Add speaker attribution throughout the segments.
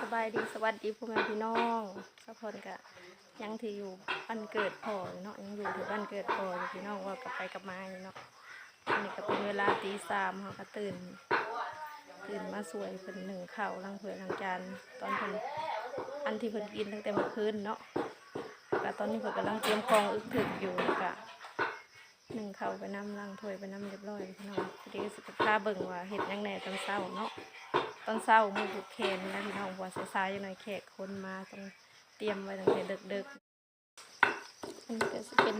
Speaker 1: สบายดีสวัสดีพ่อแม่พี่น้องทุกคนก็ยังถืออยู่บ้านเกิดพ่อเนาะยังอยู่ที่บ้านเกิดพ่ออยู่พี่น้องว่ากลับไปกลับมาเนาะอันนี้ก็เป็นเวลาตีสามเขาก็ตื่น ตื่นมาสวยเพิ่นหนึ่งเข้าล้างถ้วยล้างจานตอนเพิ่นอันที่เพิ่นกินตั้งแต่เมื่อคืนเนาะแล้วตอนนี้เพิ่นกำลังเตรียมของอึกถึกอยู่ก็หนึ่งเข้าไปน้ำล้างถ้วยไปน้ำเรียบร้อยพี่น้องทีนี้ก็สิบพาเบิ่งว่าเห็ดยังแหน่ตอนเช้าเนาะ ตอนเช้ามือผูกแขนนะพี่น้องหัวสายๆยังหน่อยแขกคนมาต้องเตรียมไว้ตั้งแต่ดึกๆอันนี้ก็จะเป็น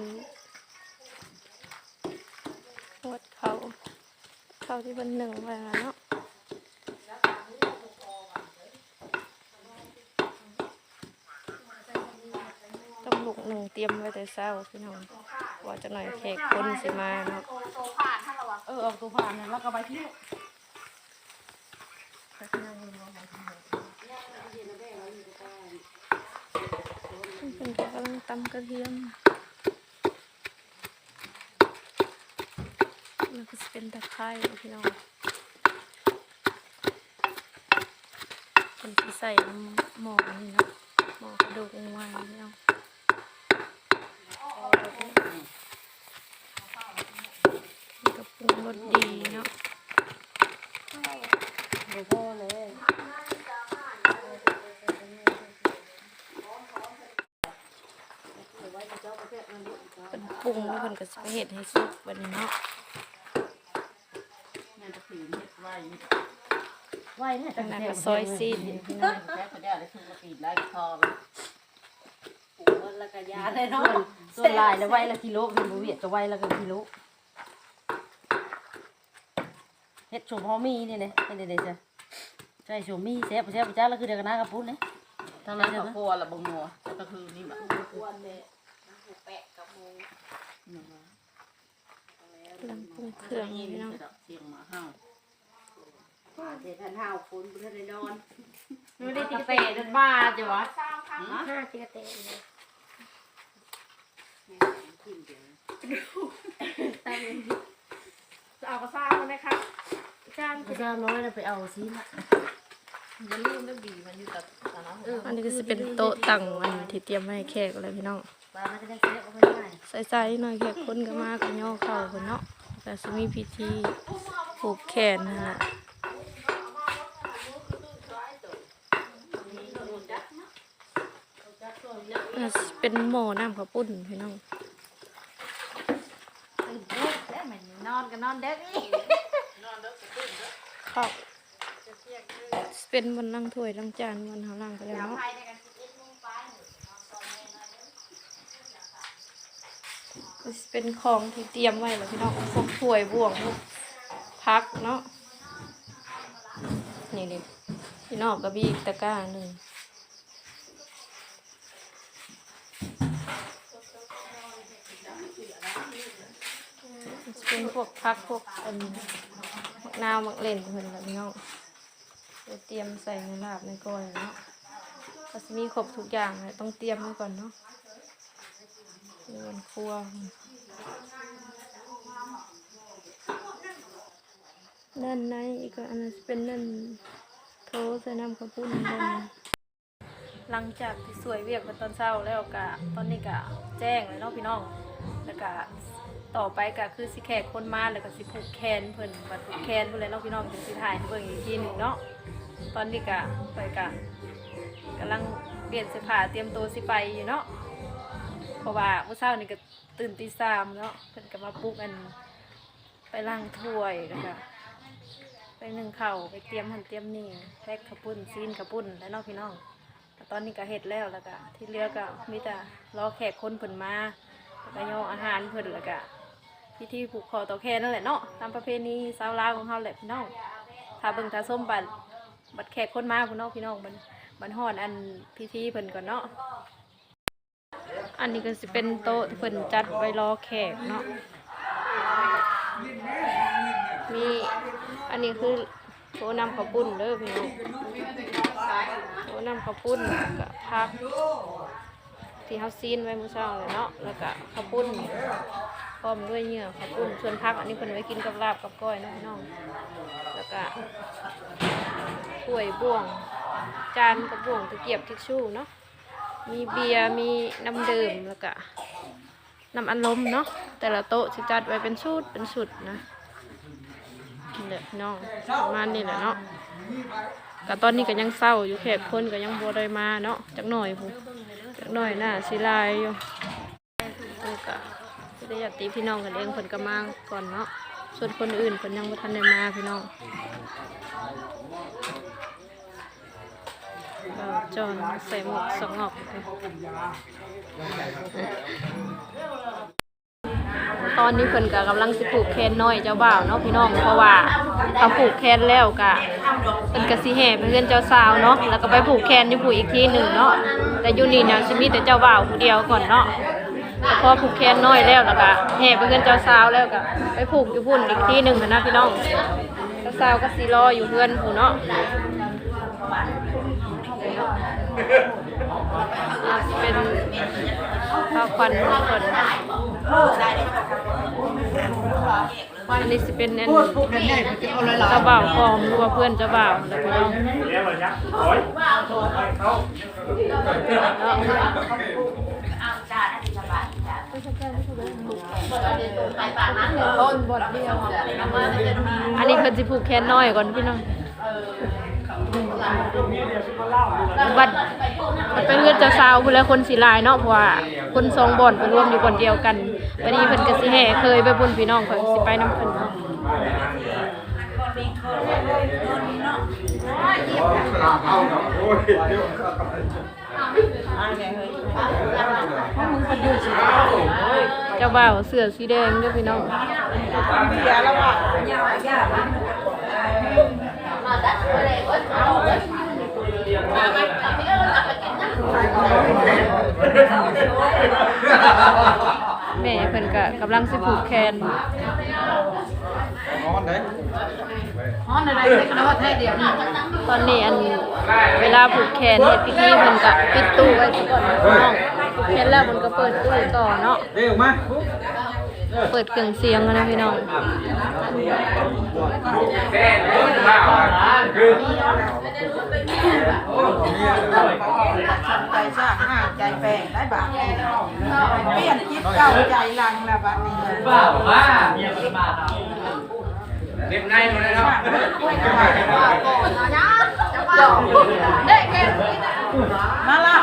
Speaker 1: หัวดเขาเขาที่เป็นหนึ่งไว้แล้วเนาะต้องลุกหนึ่งเตรียมไว้แต่เช้าพี่น้องว่าจะหน่อยแขกคนสิมาเนาะ
Speaker 2: เออออกตัวผ่านเนี่ยแล้วก็ไปที่
Speaker 1: เป็นกำลังตำกระเทียมมันก็จะเป็นตะไคร้พี่น้องเป็นที่ใส่หมอนี่นะหมอกระดูกงวายพี่น้องก็ปรุงรสดีเนาะ
Speaker 2: เดี๋ยวพ่อเลย
Speaker 1: เป็นปรุงแล้วเพิ่นก็จะไปเฮ็ดให้สุกบัดนี้เนาะ
Speaker 2: งานจะถือเม็ดไว้ไว้เนี่ย
Speaker 1: จากนั้นก็ซอยซีน
Speaker 2: แค่พอได้เลยคือมาปีดไล่คอไป
Speaker 3: แล้วก็ยาเลยเนาะ
Speaker 2: ส่วนลายแล้วไว้ละกิโลคือบุเวียดจะไว้ละกันกิโล เฮ็ดโฉมหอมีนี่เนี่ยเฮ็ดได้จ้ะใช่โฉมมีแซ่บแซ่บจ้าแล้วคือเด็กน้ากับปุ้นเนี่ย
Speaker 4: ทางนั้นเขาครัวละบงงัวแต่ก็คือนี่แบบ
Speaker 3: ควรเลยแปะกับมู
Speaker 1: กำลังปรุงเครื่อง
Speaker 4: นี่
Speaker 1: พี่น้อง
Speaker 4: เสียงหมาเห่า
Speaker 3: เดี๋ยวท่านห้าวฝนเพื่อนได้นอน
Speaker 2: ไม่ได้ติดเตะดันบ้าจ้ะวะ
Speaker 1: ห้าจิกะเตะเลย
Speaker 3: กินเดี๋ยว
Speaker 1: จะเอากระซ่ามาไหมคะ จาน
Speaker 2: พระเจ้าน้อยนะไปเอาซีละ
Speaker 4: อย่าลืมเรื่องบีมันอยู่กับตอนนั้น
Speaker 1: อันนี้ก็จะเป็นโต๊ะตั้งอันที่เตรียมไว้ให้แขกอะไรพี่น้อง
Speaker 2: ปลามันจะได้แซ่บเอาไปได้
Speaker 1: ใส่ๆหน่อยแขกคนก็มาก็ย่อเข่าเพิ่นเนาะก็จะมีพิธีผูกแขนนะฮะอะเป็นหม้อน้ำข้าวปุ้นพี่น้อง
Speaker 3: ตื่นเด็กแล้วมันนอนก็นอนเด็กอีก
Speaker 1: ข้าวเป็นบนนั่งถ้วยล้างจานบนเขาล้างไปแล้วเนาะ
Speaker 3: เป็
Speaker 1: นของที่เตรียมไว้แล้วพี่น้องพวกถ้วยบ่วงพวกพักเนาะนี่เลยพี่น้องก็บีบตะกร้าหนึ่งเป็นพวกพักพวกอันมัก นาวมักเล่นเพิ่นแหละพี่น้องเดี๋ยวเตรียมใส่ในลาบในก้อยเนาะก็จะมีครบทุกอย่างเลยต้องเตรียมไว้ก่อนเนาะเรือนครัวด้านในอีกอันนั้นจะเป็นนั่นโถใส่น้ำกระปุ้นบนหลังจากที่สวยเวียกไปตอนเช้าแล้วกะตอนนี้กะแจ้งเลยเนาะพี่น้องแล้วก็ ต่อไปก็คือสิแขกคนมาแล้วก็สิผูกแขนเพิ่นบัดผูกแขนเพิ่นเลยเนาะพี่น้องจังสิถ่ายให้เบิ่งอีกทีหนึงเนาะตอนนี้ก็ไปกะกำลังเปลี่ยนเสื้อผ้าเตรียมตัวสิไปอยู่เนาะเพราะว่าเมื่อเช้านี่ก็ตื่นตีสามเนาะเพิ่นก็มาปลุกอัน ไปล้างถ้วยแล้วก็ไปนึ่งข้าวไปเตรียมหันเตรียมนี่แพ็คข้าวปุ้นซีนข้าวปุ้นแล้วเนาะพี่น้องแต่ตอนนี้ก็เฮ็ดแล้วแล้วก็ที่เหลือก็มีแต่รอแขกคนเพิ่นมาแล้วก็ย่ออาหารเพิ่นแล้วก็ พิธีผูกคอต่อแค่นั่นแหละเนาะตามประเพณีชาวลาวของเฮาแหละพี่น้องถ้าเบิ่งถ้าส้มบัดบัดแขกคนมาพี่น้องพี่น้องมันมันฮอดอันพิธีเพิ่นก่อนเนาะอันนี้ก็สิเป็นโต๊ะที่เพิ่นจัดไว้รอแขกเนาะมีอันนี้คือโต๊ะนำข้าวปุ้นเด้อพี่น้องโต๊ะนำข้าวปุ้นกับผักที่เขาซีนไว้มื้อเช้าเลยเนาะแล้วก็ข้าวปุ้น พร้อมด้วยเหยื่อข้าวปุ้นส่วนพักอันนี้เพิ่นไว้กินกับลาบกับก้อยเนาะพี่น้อง แล้วก็กล้วยบ่วง จานกระบ่วงตะเกียบทิชชู่เนาะ มีเบียร์มีน้ำดื่มแล้วก็น้ำอัดลมเนาะแต่ละโต๊ะจะจัดไว้เป็นชุดเป็นชุดนะนี่แหละพี่น้องประมาณนี้แหละเนาะก็ตอนนี้ก็ยังเศร้าอยู่แขกคนก็ยังบัวได้มาเนาะจักหน่อยพูจักหน่อยหน้าสิลายอยู่แล้วก็ ได้ญาติพี่น้องกันเองเพิ่นก็มาก่อนเนาะส่วนคนอื่นเพิ่นยังบ่ทันได้มาพี่น้องเราจอนใส่หมวกสองงอกตอนนี้เพิ่นก็กำลังสิผูกแขนน้อยเจ้าบ่าวเนาะพี่น้องเพราะว่าเขาผูกแขนแล้วก็เพิ่นก็สิแห่เพื่อนเจ้าสาวเนาะแล้วก็ไปผูกแขนอยู่ผู้อีกทีหนึ่งเนาะแต่อยู่นี่เนี่ยสิมีแต่เจ้าบ่าวผู้เดียวก่อนเนาะ พอผูกแขนน้อยแล้วแล้วก็แห่ไปเพื่อนเจ้าสาวแล้วก็ไปผูกอยู่พุ่นอีกที่หนึ่งนะพี่น้องเจ้าสาวก็สีรออยู่เพื่อนผู้เนาะเป็นข้าวควันทุกคนอันนี้สิเป็นแน่นเจ้าบ่าวพร้อมหรือว่าเพื่อนเจ้าบ่าวแล้วพี่น้องเนะ อันนี้เพิ่นสิผูกแขนน้อยก่อนพี่น้องบัดบัดไปเลือดจะซาวพุ่นแล้วคนสิหลายเนาะเพราะว่าคนสองบ่อนไปรวมอยู่บ่อนเดียวกันวันนี้เพิ่นก็สิแห่เคยไปบุญพี่น้องเพิ่นสิไปนํเพิ่นเนาะเจ้าบ่าวเสื้อสีแดงด้อพี่น้องแม่เพิ่นก็กำลังสิผูกแขน
Speaker 4: ฮ้อนอะไรเล็กน้อยแค่เดียวนี่
Speaker 1: ตอนนี้อันเวลาผูกแขนเฮ็ดพิธีเพิ่นก็ปิดตู้ไว้ก่อนพี่น้องผูกแขนแล้วมันก็เปิดตู้ต่อเนาะ
Speaker 5: เร็วมา
Speaker 1: เปิดเครื่องเสียงแล้วนะพี่น้อง
Speaker 3: ใจซ่าห้างใจแปลงได้บาทนี้เปลี่ยนคิดเก่าใจลังแล้วบาทนี้
Speaker 5: เล็ บในหมดเลยครับ
Speaker 3: มาละ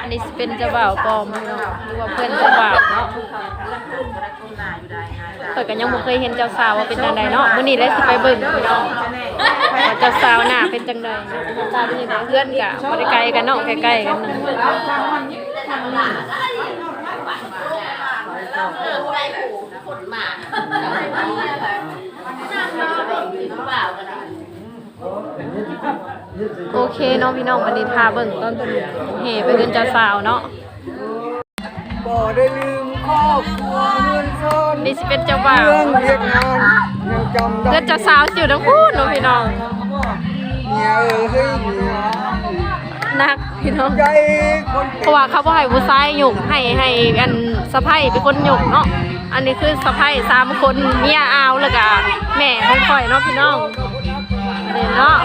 Speaker 1: อันนี้สิเป็นเจ้าบ่าวปลอมพี่น้องหรือว่าเพื่อนเจ้าบ่าวเนาะเปิดกันยังบ่เคยเห็นเจ้าสาวว่าเป็นจังใดเนาะมื้อนี้เลยสิไปเบิ่งพี่น้องว่าเจ้าสาวหน้าเป็นจังใดเจ้าสาเป็นจังใดเพื่อนก็บ่ได้ไกลกันเนาะใกล้ๆกันนึง โอเคเนาะพี่น้องวันนี้พาเบิ่งต้นเป็นเหไปเงินเจ้าสาวเนาะ
Speaker 6: บ่ได้ลืมครอบครัวเงินซ่อน
Speaker 1: นี่สิเป็นเจ้าบ่าว
Speaker 6: เรื่องเรียกงานยังจำได้
Speaker 1: เงินเจ้าสาวสิอยู่ทั้งคู่เนาะพี่น้อง
Speaker 6: เมียเอ้ยเฮ้ยเมีย
Speaker 1: นักพี่น้อง
Speaker 6: ใจคน
Speaker 1: เพราะว่าเขาบ่ให้ผู้ชายหยุกให้ให้กันสะใภ้เป็นคนหยุกเนาะ อันนี้คือสะพ้ายสามคนเมียอาวแล้วก็แม่ของข่อยเนาะพี่น้องเด่นเนาะ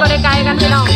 Speaker 1: บ่ได้ไกลกันพี่น้อง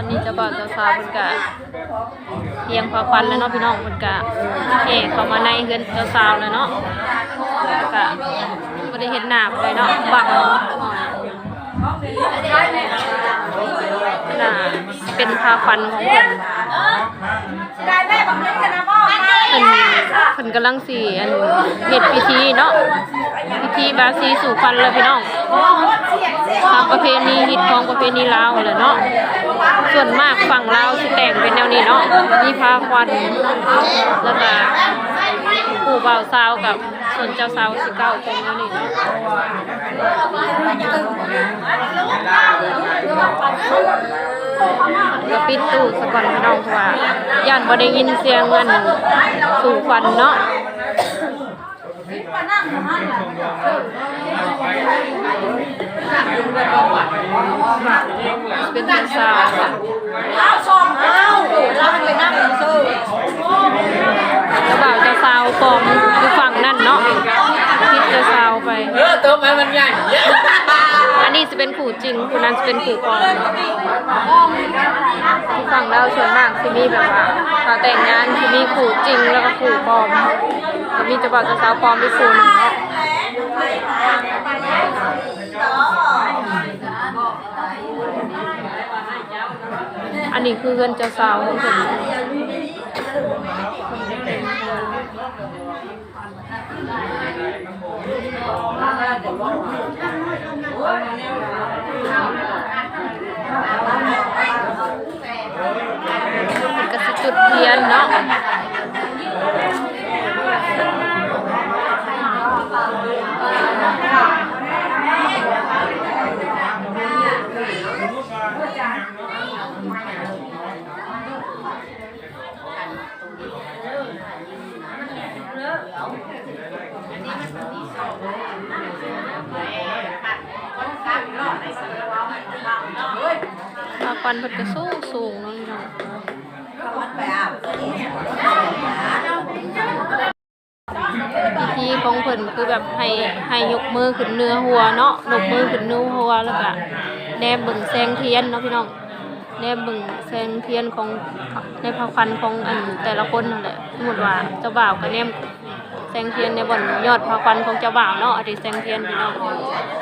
Speaker 1: ก็เพียงพอควันแล้วเนาะพี่น้องเพิ่นก็แห่เข้ามาในเฮือนเจ้าสาวแล้วเนาะก็บ่ได้เห็นหน้าเลยเนาะบังน่ะเป็นพาควันของเพิ่น
Speaker 3: ได้แม่บอกเลยนะพ่อ
Speaker 1: เพิ่นเพิ่นกำลังสิอันเฮ็ดพิธีเนาะพิธีบาสีสู่ควันเลยพี่น้องตามประเพณีฮิตของประเพณีลาวแหละเนาะส่วนมากฝั่งลาวสิแต่งเป็นแนวนี้เนาะมีพาควันแล้วก็ผู้บ่าวสาวกับส่วนเจ้าสาวสิเก้าเป็นแนวนี้เนาะ ก็ปิดตู้ซะก่อนพี่น้องเพราะว่าย่านบ่ได้ยินเสียงมันสู่ควันเนาะเป็นเจ้าสาวค่ะ
Speaker 3: เอาซองเอาเราไปนั่งซื้อ
Speaker 1: เจ้าบ่าวเจ้าสาวปลอมอยู่ฝั่งนั่นเนาะคิดเจ้าสาวไป
Speaker 5: เออตัวมันมันใหญ่
Speaker 1: นี้จะเป็นขู่จริงคนนั้นจะเป็นขู่ปลอมที่ฝั่งเราส่วนมากที่มีแบบว่าพอแต่งงานที่มีขู่จริงแล้วก็ขู่ปลอมก็มีเจ้าบ่าวจ้าสาวปลอมที่ขู่หนึ่งเนาะอันนี้คือเงินเจ้าสาวของผม ก็สิจุดเทียนเนาะมา ควันเพิ่นก็สูงสูงเนาะพี่น้องพิธีของเพิ่นคือแบบให้ให้ยกมือขึ้นเนื้อหัวเนาะยกมือขึ้นเนื้อหัวแล้วก็แนมเบิ่งแสงเทียนเนาะพี่น้องแนมเบิ่งแสงเทียนของในพระควันของอันแต่ละคนนั่นแหละสมมุติว่าเจ้าบ่าวก็แนมแสงเทียนในบนยอดพระควันของเจ้าบ่าวเนาะอันนี้แสงเทียนพี่น้อง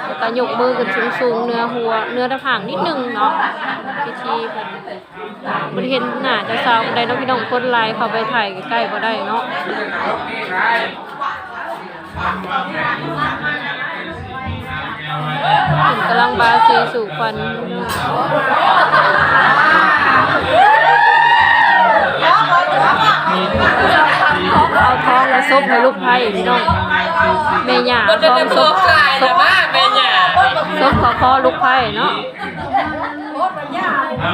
Speaker 1: แล้วก็ยกมือขึ้นสูงๆเนื้อหัวเนื้อตะผางนิดนึงเนาะ พิธีเพิ่นบริเห็นหน้าเจะสาวได้เนาะพี่น้องคนไลน์เข้าไปถ่ายใกล้ๆบ่ได้เนาะกำลังบาซีสู่ควันเอาท้องแล้วซบให้ลูกไผ่พี่น้องแม่ย่าท้องซบซบ
Speaker 5: แม่หญ่
Speaker 1: ซบขอคอลูกไผ่เนาะ ห